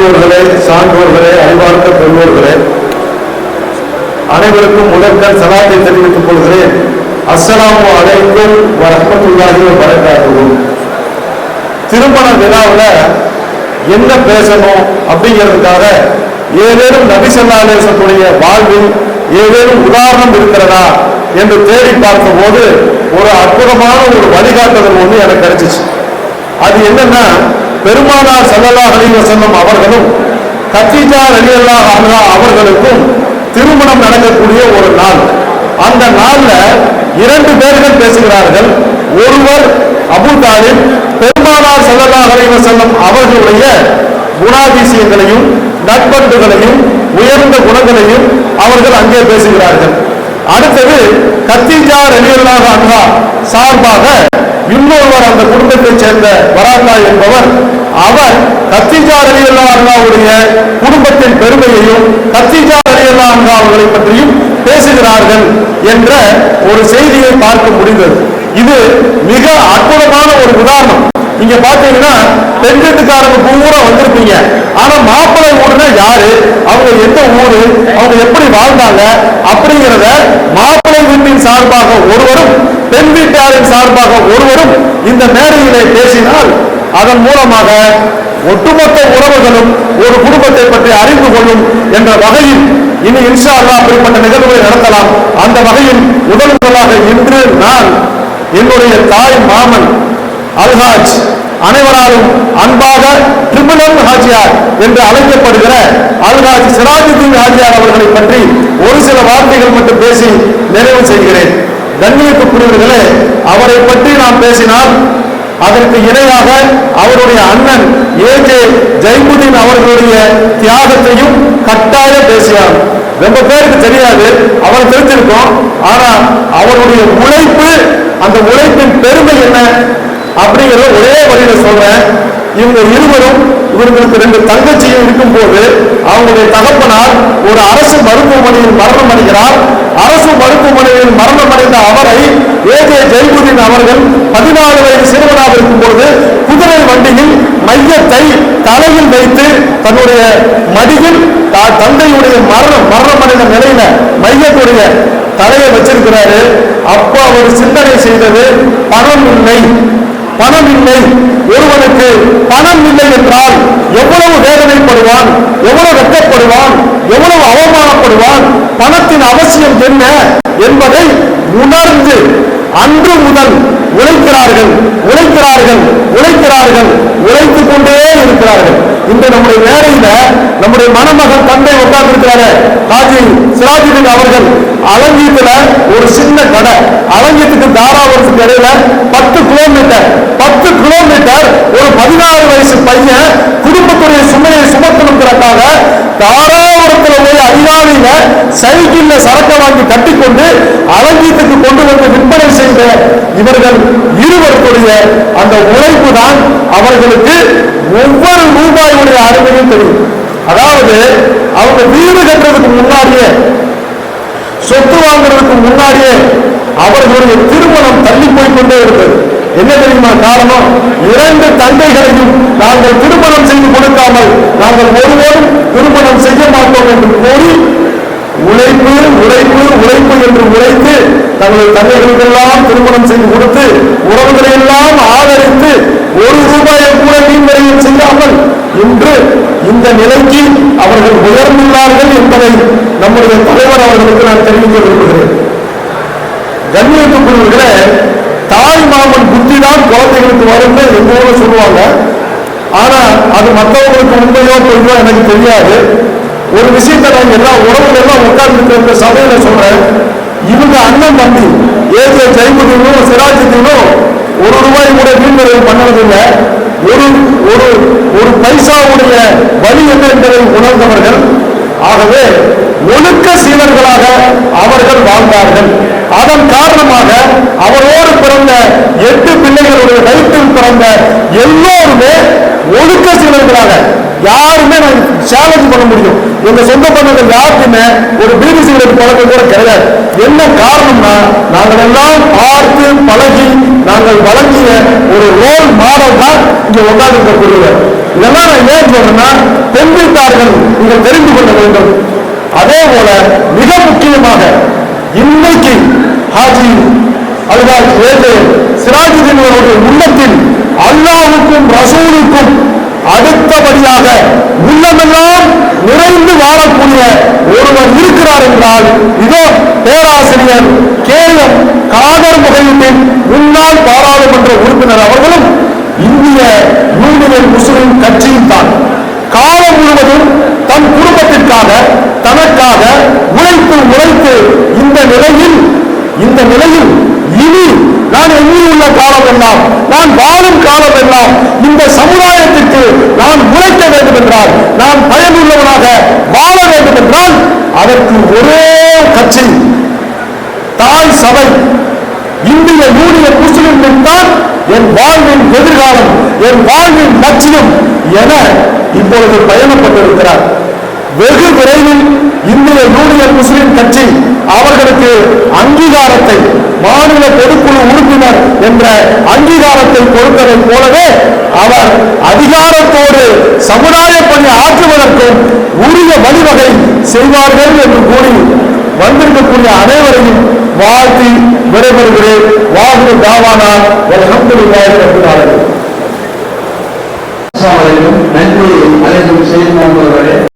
பெரியோர்களே சான்றோர்களே அறிவார்ந்த பெரியோர்களே அனைவருக்கும் முதற்கண் சலாத்தை தெரிவித்துக் கொள்கிறேன். அஸ்ஸலாமு அலைக்கும் வரஹ்மத்துல்லாஹி வ திருமண விழாவில் என்ன பேசணும் அப்படிங்கிறதுக்காக ஏதேனும் நபிசல்லாசத்துடைய வாழ்வில் ஏதேனும் உதாரணம் இருக்கிறதா என்று தேடி பார்த்தபோது ஒரு அற்புதமான ஒரு வழிகாட்டுதல் ஒன்று எனக்கு கிடைச்சிச்சு. அது என்னன்னா பெருமானார் ஸல்லல்லாஹு அலைஹி அவர்களும் கத்திஜா ரலியல்லாஹு அன்ஹா அவர்களுக்கும் திருமணம் நடக்கக்கூடிய ஒரு நாள். அந்த நாள்ல இரண்டு பேர்கள் பேசுகிறார்கள். ஒருவர் அபு தாலிப் பெருமானார் ஸல்லல்லாஹு அலைஹி அவர்களுடைய குணாதிசயங்களையும் நட்பண்புகளையும் உயர்ந்த குணங்களையும் அவர்கள் அங்கே பேசுகிறார்கள். அடுத்தது கத்தீஜா ரலியல்லாஹு அன்ஹா சார்பாக இன்னொருவர் அந்த குடும்பத்தைச் சேர்ந்த வராக்கா என்பவர் அவர் கத்தீஜா ரலியல்லாஹு குடும்பத்தின் பெருமையையும் கத்தீஜா அலியல்லா அவர்களை பற்றியும் பேசுகிறார்கள் என்ற ஒரு செய்தியை பார்க்க முடிந்தது. இது மிக அற்புதமான ஒரு உதாரணம். இங்க பாத்தீங்கன்னா பெண் வீட்டுக்காரங்க பூரா வந்திருப்பீங்க. ஆனா மாப்பிள்ளை ஊருனா யாரு? அவங்க எந்த ஊரு? அவங்க எப்படி வாழ்ந்தாங்க? அப்படிங்கிறத மாப்பிள்ளை வீட்டின் சார்பாக ஒருவரும் பெண் வீட்டாரின் சார்பாக ஒருவரும் இந்த மேடையிலே பேசினால் அதன் மூலமாக ஒட்டுமொத்த உறவுகளும் ஒரு குடும்பத்தை பற்றி அறிந்து கொள்ளும் என்ற வகையில் இனி இன்ஷா அல்லா அப்படிப்பட்ட நிகழ்வுகளை நடத்தலாம். அந்த வகையில் முதல் முதலாக இன்று நான் என்னுடைய தாய் மாமன் அல்ஹாஜ் அனைவராலும் அன்பாக ட்ரிபிளம் ஹாஜியார் என்று அழைக்கப்படுகிற அல்ஹாஜ் சிராஜுதீன் ஹாஜியார் அவர்களை பற்றி ஒரு சில வார்த்தைகள் மட்டும் பேசி நிறைவு செய்கிறேன். கண்ணியத்துக்குரியவர்களே அவரை பற்றி நாம் பேசினால் அதற்கு இணையாக அவருடைய அண்ணன் ஏஜே ஜெய்முதீன் அவர்களுடைய தியாகத்தையும் கட்டாய பேசியார் ரொம்ப பேருக்கு தெரியாது அவர் தெரிஞ்சிருக்கோம். ஆனா அவருடைய உழைப்பு அந்த உழைப்பின் பெருமை என்ன? அப்படிங்கிறத ஒரே வழியில சொல்றேன். இவங்க இருவரும் இவர்களுக்கு ரெண்டு தங்கச்சியும் இருக்கும் போது அவங்களுடைய தகப்பனார் ஒரு அரசு மருத்துவமனையில் மரணம் அடைகிறார் அரசு மருத்துவமனையில் மரணம் அடைந்த அவரை ஏகே ஜெயபுதீன் அவர்கள் பதினாலு வயது சிறுவனாக இருக்கும் போது குதிரை வண்டியில் மையத்தை தலையில் வைத்து தன்னுடைய மடியில் த- தந்தையுடைய மரணம் மரணம் அடைந்த நிலையில மையத்துடைய தலையை வச்சிருக்கிறாரு. அப்ப அவர் சிந்தனை செய்தது பணம் இல்லை. பணம் இல்லை ஒருவனுக்கு பணம் இல்லை என்றால் எவ்வளவு வேதனைப்படுவான் எவ்வளவு வெட்டப்படுவான் எவ்வளவு அவமானப்படுவான் பணத்தின் அவசியம் என்ன என்பதை உணர்ந்து அன்று முதல் உழைக்கிறார்கள் உழைக்கிறார்கள் உழைக்கிறார்கள் உழைத்துக் கொண்டே இருக்கிறார்கள். இந்த நம்முடைய வேலையில நம்முடைய மணமகன் தந்தை உட்கார்ந்து இருக்கிறாரு காஜி சிராஜுதீன் அவர்கள். அலங்கீத்துல ஒரு சின்ன கடை. அலங்கீத்துக்கு தாராபுரத்துக்கு இடையில பத்து கிலோமீட்டர் பத்து கிலோமீட்டர் ஒரு பதினாறு வயசு பையன் குடும்பத்துடைய சுமையை சுமத்தணுங்கிறக்காக தாராபுரத்துல போய் அதிகாலையில சைக்கிள்ல சரக்க வாங்கி கட்டிக்கொண்டு அலங்கீத்துக்கு கொண்டு வந்து விற்பனை செய்த இவர்கள் இருவருக்குடைய அந்த உழைப்பு தான் அவர்களுக்கு ஒவ்வொரு ரூபாயுடைய அருமையும் தெரியும். அதாவது அவங்க வீடு கட்டுறதுக்கு முன்னாடியே சொத்து வாங்குறதுக்கு முன்னாடியே அவர்களுடைய திருமணம் தள்ளி போய் கொண்டே இருந்தது. என்ன தெரியுமா காரணம்? இரண்டு தந்தைகளையும் நாங்கள் திருமணம் செய்து கொடுக்காமல் நாங்கள் ஒருவரும் திருமணம் செய்ய மாட்டோம் என்று கூறி உழைப்பு உழைப்பு உழைப்பு என்று உழைத்து தங்கள் தந்தைகளுக்கெல்லாம் திருமணம் செய்து கொடுத்து உறவுகளை எல்லாம் ஆதரித்து ஒரு ரூபாயை கூட மீன்வரையில் செய்யாமல் இன்று நிலைக்கு அவர்கள் உயர்ந்துள்ளார்கள் என்பதை நம்முடைய தலைவர் அவர்களுக்கு நான் தெரிவிக்க விரும்புகிறேன். கண்ணியத்துக்குரியவர்களே தாய் மாமன் புத்தி தான் குழந்தைகளுக்கு வரும்னு எங்க சொல்லுவாங்க. ஆனா அது மற்றவங்களுக்கு உண்மையோ பொய்யோ எனக்கு தெரியாது. ஒரு விஷயத்தை நான் எல்லா உறவுகள் எல்லாம் உட்கார்ந்து இருக்கிற சபையில சொல்றேன். இவங்க அண்ணன் தம்பி ஏஜே ஜெயபுதீனும் சிராஜுதீனும் ஒரு ரூபாய் கூட வீண்வரையில் பண்ணதில்லை. ஒரு ஒரு ஒரு பைசாவுடைய வழி என்ன என்பதை உணர்ந்தவர்கள் ஆகவே ஒழுக்க சீலர்களாக அவர்கள் வாழ்ந்தார்கள். அதன் காரணமாக அவரோடு பிறந்த எட்டு பிள்ளைகளுடைய வயிற்றில் பிறந்த எல்லோருமே ஒழுக்க சீலர்களாக யாருமே நான் சேலஞ்ச் பண்ண முடியும். எங்க சொந்த பந்தங்கள் யாருக்குமே ஒரு பீடி சிகரெட் பழக்கம் கூட கிடையாது. என்ன காரணம்னா நாங்கள் எல்லாம் பார்த்து பழகி நாங்கள் வழங்கிய ஒரு ரோல் மாடல் தான் இங்க உண்டாந்து இருக்கக்கூடியவர் இதெல்லாம் நான் ஏன் சொல்றேன்னா நீங்கள் தெரிந்து கொள்ள வேண்டும். அதே போல மிக முக்கியமாக இன்னைக்கு ஹாஜி அல்வா ஏஜே சிராஜுதீன் அவருடைய உள்ளத்தில் அல்லாவுக்கும் ரசூலுக்கும் அடுத்தபடியாக உள்ளமெல்லாம் நிறைந்து வாழக்கூடிய ஒருவர் இருக்கிறார் என்றால் இதோ பேராசிரியர் கே காதர் முகையுddin முன்னாள் பாராளுமன்ற உறுப்பினர் அவர்களும் யூனியன் முஸ்லிம் கட்சியின் தான். காலம் முழுவதும் தன் குடும்பத்திற்காக தனக்காக உழைத்து உழைத்து இந்த நிலையில் இந்த நிலையில் இனி நான் எண்ணியுள்ள காலம் எல்லாம் நான் வாழும் காலம் எல்லாம் இந்த சமுதாயத்திற்கு நான் உழைக்க வேண்டும் என்றால் நான் பயனுள்ளவனாக வாழ வேண்டும் என்றால் அதற்கு ஒரே கட்சி தாய் சபை. இந்திய யூனியன் முஸ்லிம் தான் என் வாழ்வின் எதிர்காலம் என் வாழ்வின் லட்சியம் என இப்பொழுது பயணப்பட்டிருக்கிறார். வெகு விரைவில் இந்திய யூனியன் முஸ்லிம் கட்சி அவர்களுக்கு அங்கீகாரத்தை மாநில பொதுக்குழு உறுப்பினர் என்ற அங்கீகாரத்தை கொடுத்ததைப் போலவே அவர் அதிகாரத்தோடு சமுதாய பணி ஆற்றுவதற்கும் உரிய வழிவகை செய்வார்கள் என்று கூறி வந்திருக்கக்கூடிய அனைவரையும் வாழ்த்தி விடைபெறுகிறேன். வாகு தாவானா அல்ஹம்துலில்லாஹி ரப்பில் ஆலமீன் அஸ்ஸலாமு அலைக்கும். நன்றி. அலைக்கும். செய்தி